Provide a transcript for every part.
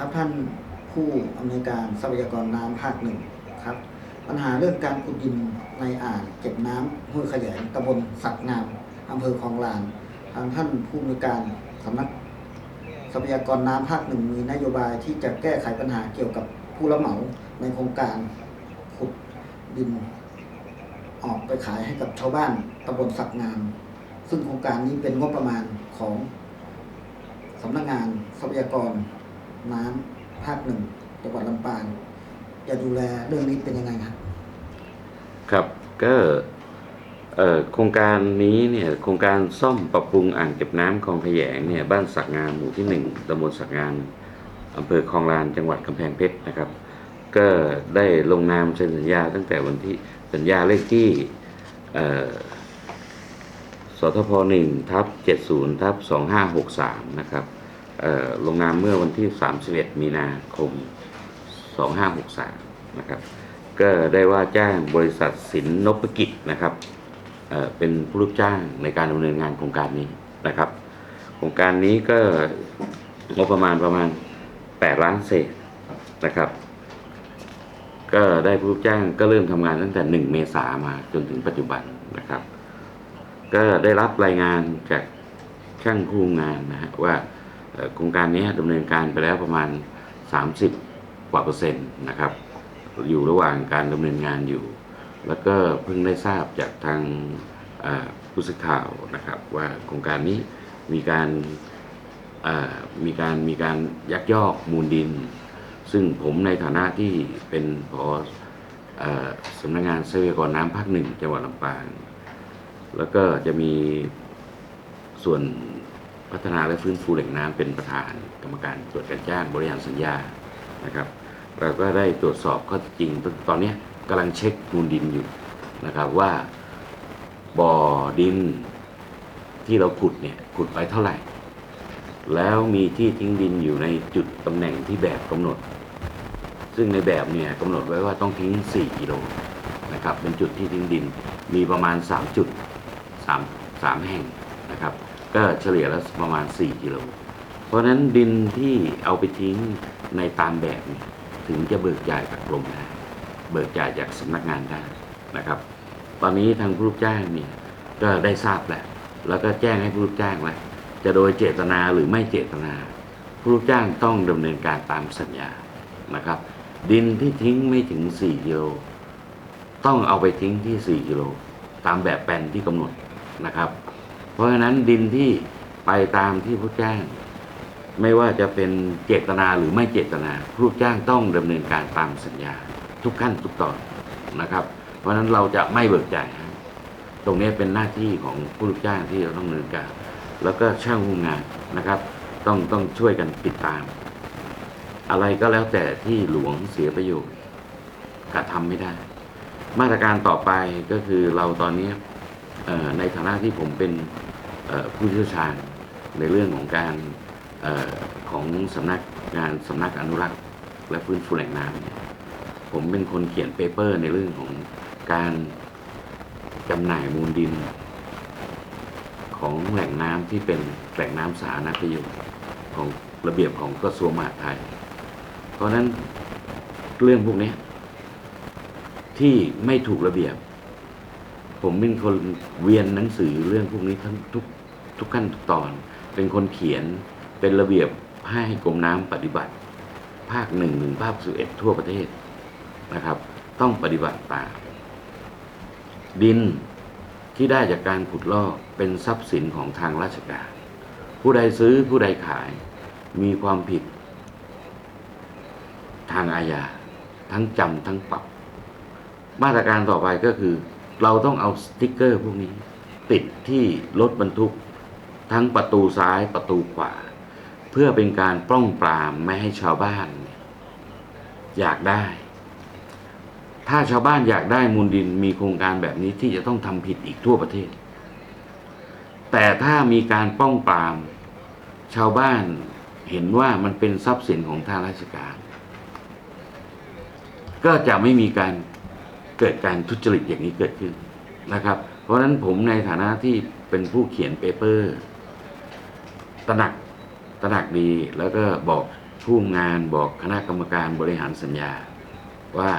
ครับท่านผู้อำนวยการทรัพยากรน้ำภาคหนึ่งครับ ปัญหาเรื่องการขุดดินในอ่างเก็บน้ำห้วยขยงตำบลสักงามอำเภอคลองลานทางท่านผู้อำนวยการสำนักทรัพยากรน้ำภาคหนึ่งมีนโยบายที่จะแก้ไขปัญหาเกี่ยวกับผู้รับเหมาในโครงการขุดดิน ออกไปขายให้กับชาวบ้านตำบลสักงามซึ่งโครงการนี้เป็นงบประมาณของสำนักงานทรัพยากร น้ำภาคหนึ่งจังหวัดลำปางจะดูแลเรื่องนี้เป็นยังไงครับ ครับก็โครงการนี้เนี่ยโครงการซ่อมปรับปรุงอ่างเก็บน้ำคลองขยงเนี่ยบ้านสักงามหมู่ที่หนึ่งตำบลสักงามอำเภอคลองลานจังหวัดกำแพงเพชรนะครับ ก็ได้ลงนามเซ็นสัญญาตั้งแต่วันที่สัญญาเลขที่สทพหนึ่งทับเจ็ดศูนย์ทับสองห้าหกสามนะครับ ลงนามเมื่อวันที่ 31 มีนาคม 2563 นะครับ ก็ได้ว่าจ้างบริษัทสินนพกิจนะครับเเป็นผู้รับจ้างในการดำเนินงานโครงการนี้นะครับ โครงการนี้ก็งบประมาณประมาณ 8 ล้านเศษนะครับ ก็ได้ผู้รับจ้างก็เริ่มทำงานตั้งแต่ 1 เมษามาจนถึงปัจจุบันนะครับ ก็ได้รับรายงานจากช่างผู้งานนะฮะว่า โครงการนี้ดำเนินการไปแล้วประมาณ 30 กว่าเปอร์เซ็นต์นะครับ อยู่ระหว่างการดำเนินงานอยู่ แล้วก็เพิ่งได้ทราบจากทางผู้สื่อข่าวนะครับว่าโครงการนี้มีการมีการมีการยักยอกมูลดิน ซึ่งผมในฐานะที่เป็นผอเอ่อสำนักงานทรัพยากรน้ำภาคหนึ่งจังหวัดลำปาง แล้วก็จะมีส่วน พัฒนาและฟื้นฟูแหล่งน้ำเป็นประธานกรรมการตรวจการจ้างบริหารสัญญานะครับเราก็ได้ตรวจสอบข้อเท็จจริง ตอนนี้กำลังเช็คมูลดินอยู่นะครับว่าบ่อดินที่เราขุดเนี่ยขุดไปเท่าไหร่ แล้วมีที่ทิ้งดินอยู่ในจุดตำแหน่งที่แบบกำหนด ซึ่งในแบบเนี่ยกำหนดไว้ว่าต้องทิ้ง 4 กิโลนะครับเป็นจุดที่ทิ้งดินมีประมาณ 3 จุด 3 3 แห่ง ก็เฉลี่ยแล้วประมาณ 4 กิโล เพราะฉะนั้นดินที่เอาไปทิ้งในตามแบบเนี่ยถึงจะเบิกจ่ายจากกรมได้เบิกจ่ายจากสำนักงานได้นะครับ ตอนนี้ทางผู้รับจ้างเนี่ยก็ได้ทราบแล้ว แล้วก็แจ้งให้ผู้รับจ้างแล้วจะโดยเจตนาหรือไม่เจตนา ผู้รับจ้างต้องดำเนินการตามสัญญานะครับ ดินที่ทิ้งไม่ถึง 4 กิโล ต้องเอาไปทิ้งที่ 4 กิโล ตามแบบแปลนที่กำหนดนะครับ เพราะฉะนั้นดินที่ไปตามที่ผู้จ้างไม่ว่าจะเป็นเจตนาหรือไม่เจตนาผู้จ้างต้องดำเนินการตามสัญญา ทุกขั้นทุกตอนนะครับ เพราะฉะนั้นเราจะไม่เบิกจ่ายให้ตรงนี้เป็นหน้าที่ของผู้จ้างที่เราต้องดำเนินการ แล้วก็ช่างผู้งานนะครับ ต้องต้องช่วยกันติดตาม อะไรก็แล้วแต่ที่หลวงเสียประโยชน์กระทำไม่ได้ มาตรการต่อไปก็คือเราตอนนี้ ในฐานะที่ผมเป็นผู้เชี่ยวชาญในเรื่องของการออของสำนักงานสำนักอนุรักษ์ และฟื้นฟูแหล่งน้ำเนี่ยผมเป็นคนเขียนเปเปอร์ในเรื่องของการจำหน่ายมูลดิน ของแหล่งน้ำที่เป็นแหล่งน้ำสาธารณประโยชน์ของระเบียบของกระทรวงมหาดไทย เพราะนั้นเรื่องพวกนี้ที่ไม่ถูกระเบียบ ผมเป็นคนเวียนหนังสือเรื่องพวกนี้ทั้งทุกทุกขั้นทุกตอน เป็นคนเขียนเป็นระเบียบให้กรมน้ำปฏิบัติ ภาคหนึ่งถึงภาคสิบเอ็ดทั่วประเทศนะครับ ต้องปฏิบัติตามดินที่ได้จากการขุดลอกเป็นทรัพย์สินของทางราชการ ผู้ใดซื้อผู้ใดขายมีความผิด ทางอาญาทั้งจำทั้งปรับ มาตรการต่อไปก็คือ เราต้องเอาสติกเกอร์พวกนี้ ติดที่รถบรรทุก ทั้งประตูซ้ายประตูขวา เพื่อเป็นการป้องปรามไม่ให้ชาวบ้าน อยากได้ ถ้าชาวบ้านอยากได้มูลดินมีโครงการแบบนี้ที่จะต้องทำผิดอีกทั่วประเทศ แต่ถ้ามีการป้องปราม ชาวบ้านเห็นว่ามันเป็นทรัพย์สินของทางราชการ ก็จะไม่มีการ เกิดการทุจริตอย่างนี้เกิดขึ้นนะครับ เพราะฉะนั้นผมในฐานะที่เป็นผู้เขียนเปเปอร์ตระหนักตระหนักดีแล้วก็บอกผู้งานบอกคณะกรรมการบริหารสัญญา ว่า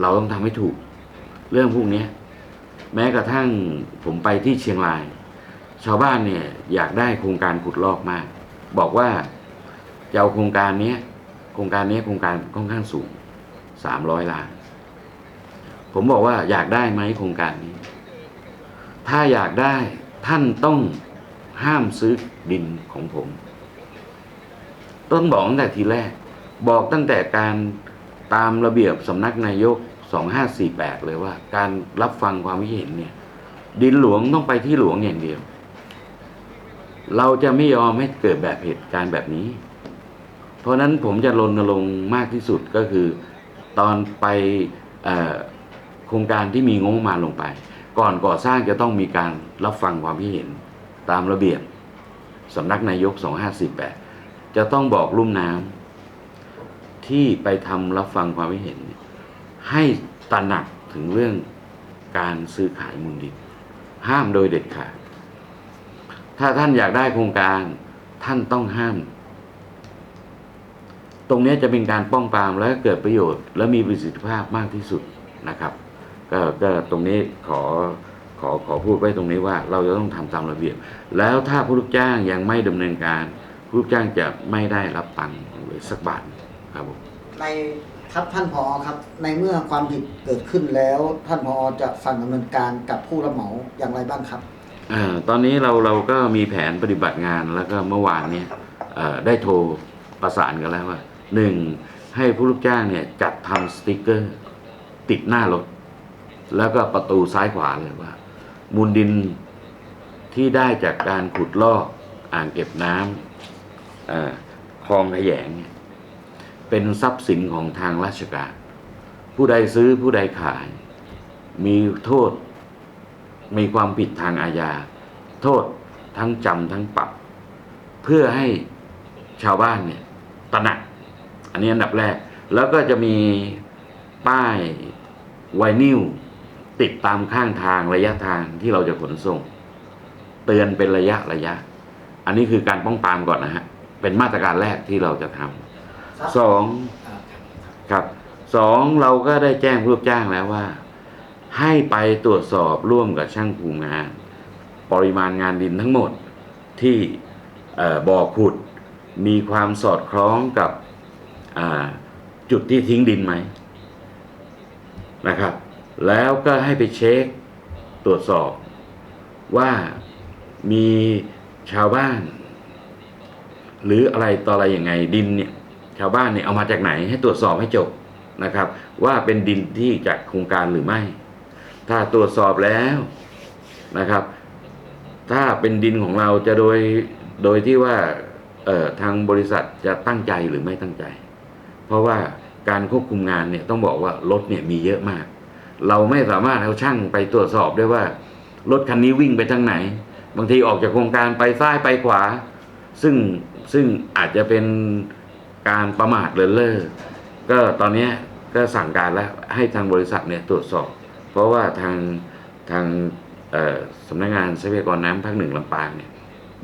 เราต้องทำให้ถูกเรื่องพวกนี้แม้กระทั่งผมไปที่เชียงราย ชาวบ้านเนี่ยอยากได้โครงการขุดลอกมาก บอกว่าจะเอาโครงการนี้โครงการนี้โครงการค่อนข้างสูงสามร้อยล้าน ผมบอกว่าอยากได้ไหมโครงการนี้ ถ้าอยากได้ท่านต้องห้ามซื้อดินของผม ต้องบอกตั้งแต่ทีแรก บอกตั้งแต่การตามระเบียบสำนักนายก 2548 เลยว่า การรับฟังความคิดเห็นเนี่ย ดินหลวงต้องไปที่หลวงอย่างเดียว เราจะไม่ยอมให้เกิดแบบเหตุการณ์แบบนี้ เพราะนั้นผมจะรณรงค์มากที่สุดก็คือ ตอนไป ครงการที่มีงบประมาณลงไป ก่อนก่อสร้างจะต้องมีการรับฟังความคิดเห็นตามระเบียบสำนักนายก 2548 จะต้องบอกลุ่มน้ำที่ไปทำรับฟังความคิดเห็น ให้ตระหนักถึงเรื่องการซื้อขายมูลดินห้ามโดยเด็ดขาดถ้าท่านอยากได้โครงการท่านต้องห้าม ตรงนี้จะเป็นการป้องปรามและเกิดประโยชน์ และมีประสิทธิภาพมากที่สุดนะครับ ก็ก็ตรงนี้ขอขอขอพูดไว้ตรงนี้ว่าเราจะต้องทำตามระเบียบ แล้วถ้าผู้ลูกจ้างยังไม่ดำเนินการ ผู้ลูกจ้างจะไม่ได้รับตังค์เลยสักบาทครับผมในครับท่านพอครับ ในเมื่อความผิดเกิดขึ้นแล้วท่านพอจะสั่งดำเนินการกับผู้รับเหมาอย่างไรบ้างครับอาตอนนี้เราเราก็มีแผนปฏิบัติงานแล้วก็เมื่อวานเนี่ยเอ่อได้โทรประสานกันแล้วว่าหนึ่งให้ผู้ลูกจ้างเนี่ยจัดทำสติกเกอร์ ติดหน้ารถ แล้วก็ประตูซ้ายขวาเลยว่า มูลดินที่ได้จากการขุดลอกอ่างเก็บน้ำอคลองขยงเนี่ยเป็นทรัพย์สินของทางราชการ ผู้ใดซื้อผู้ใดขาย มีโทษ มีความผิดทางอาญา โทษทั้งจำทั้งปรับ เพื่อให้ชาวบ้านเนี่ยตระหนัก อันนี้อันดับแรก แล้วก็จะมีป้ายไวนิล ติดตามข้างทางระยะทางที่เราจะขนส่ง เตือนเป็นระยะระยะ อันนี้คือการป้องปรามก่อนนะฮะเป็นมาตรการแรกที่เราจะทำสองอ่าครับสองเราก็ได้แจ้งผู้รับจ้างแล้วว่า ให้ไปตรวจสอบร่วมกับช่างภูมิงาน ปริมาณงานดินทั้งหมดที่เอ่อบ่อขุด มีความสอดคล้องกับอ่าจุดที่ทิ้งดินไหมนะครับ แล้วก็ให้ไปเช็คตรวจสอบว่ามีชาวบ้าน หรืออะไรต่ออะไรย่างไงดินเนี่ยชาวบ้านเนี่ยเอามาจากไหนให้ตรวจสอบให้จบนะครับ ว่าเป็นดินที่จากโครงการหรือไม่ ถ้าตรวจสอบแล้วนะครับ ถ้าเป็นดินของเราจะโดยโดยที่ว่าทางบริษัทจะตั้งใจหรือไม่ตั้งใจ เพราะว่าการควบคุมงานเนี่ยต้องบอกว่ารถเนี่ยมีเยอะมาก เราไม่สามารถเอาช่างไปตรวจสอบได้ว่า รถคันนี้วิ่งไปทางไหน บางทีออกจากโครงการไปซ้ายไปขวา ซึ่งซึ่งอาจจะเป็นการประมาทเลินเล่อก็ตอนนี้ก็สั่งการแล้วให้ทางบริษัทเนี่ยตรวจสอบ เพราะว่าทางทางสำนักงานทรัพยากรน้ำภาคหนึ่งลำปางเนี่ย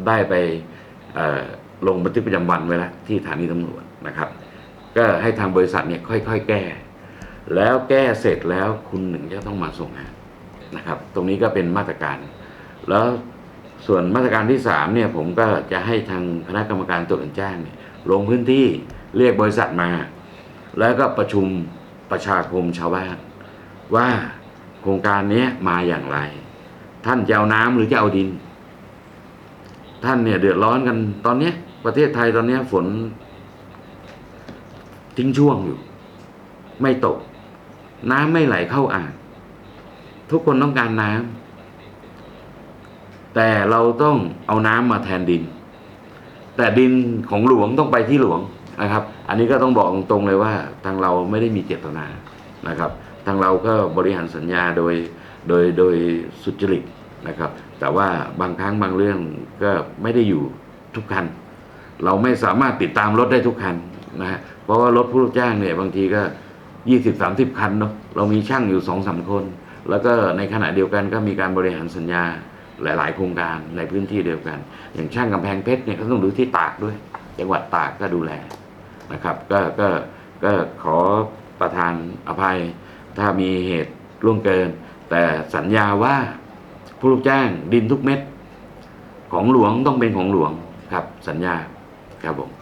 ได้ไปลงบันทึกประจำวันไว้แล้วที่สถานีตำรวจนะครับ ก็ให้ทางบริษัทเนี่ยค่อยๆ แก้ แล้วแก้เสร็จแล้วคุณหนึ่งจะต้องมาส่งงานนะครับ ตรงนี้ก็เป็นมาตรการ แล้วส่วนมาตรการที่สามเนี่ยผมก็จะให้ทางคณะกรรมการตรวจจ้างเนี่ยลงพื้นที่เรียกบริษัทมา แล้วก็ประชุมประชาคมชาวบ้าน ว่าโครงการนี้มาอย่างไร ท่านจะเอาน้ำหรือจะเอาดิน ท่านเนี่ยเดือดร้อนกันตอนนี้ประเทศไทยตอนนี้ฝนทิ้งช่วงอยู่ ไม่ตก น้ำไม่ไหลเข้าอ่าง ทุกคนต้องการน้ำแต่เราต้องเอาน้ำมาแทนดิน แต่ดินของหลวงต้องไปที่หลวงนะครับ อันนี้ก็ต้องบอกตรงๆเลยว่า ทางเราไม่ได้มีเจตนานะครับ ทางเราก็บริหารสัญญาโดยโดยโดยสุจริตนะครับ แต่ว่าบางครั้งบางเรื่องก็ไม่ได้อยู่ทุกคัน เราไม่สามารถติดตามรถได้ทุกคันนะฮะเพราะว่ารถผู้รับจ้างเนี่ยบางทีก็ ยี่สิบสามสิบคันเนาะเรามีช่างอยู่สองสามคน แล้วก็ในขณะเดียวกันก็มีการบริหารสัญญาหลาย ๆ โครงการในพื้นที่เดียวกัน อย่างช่างกำแพงเพชรเนี่ยก็ต้องดูที่ตากด้วย จังหวัดตากก็ดูแลนะครับ ก็ก็ก็ขอประทานอภัย ถ้ามีเหตุล่วงเกิน แต่สัญญาว่าผู้ลูกจ้างดินทุกเม็ดของหลวงต้องเป็นของหลวงครับสัญญาครับผม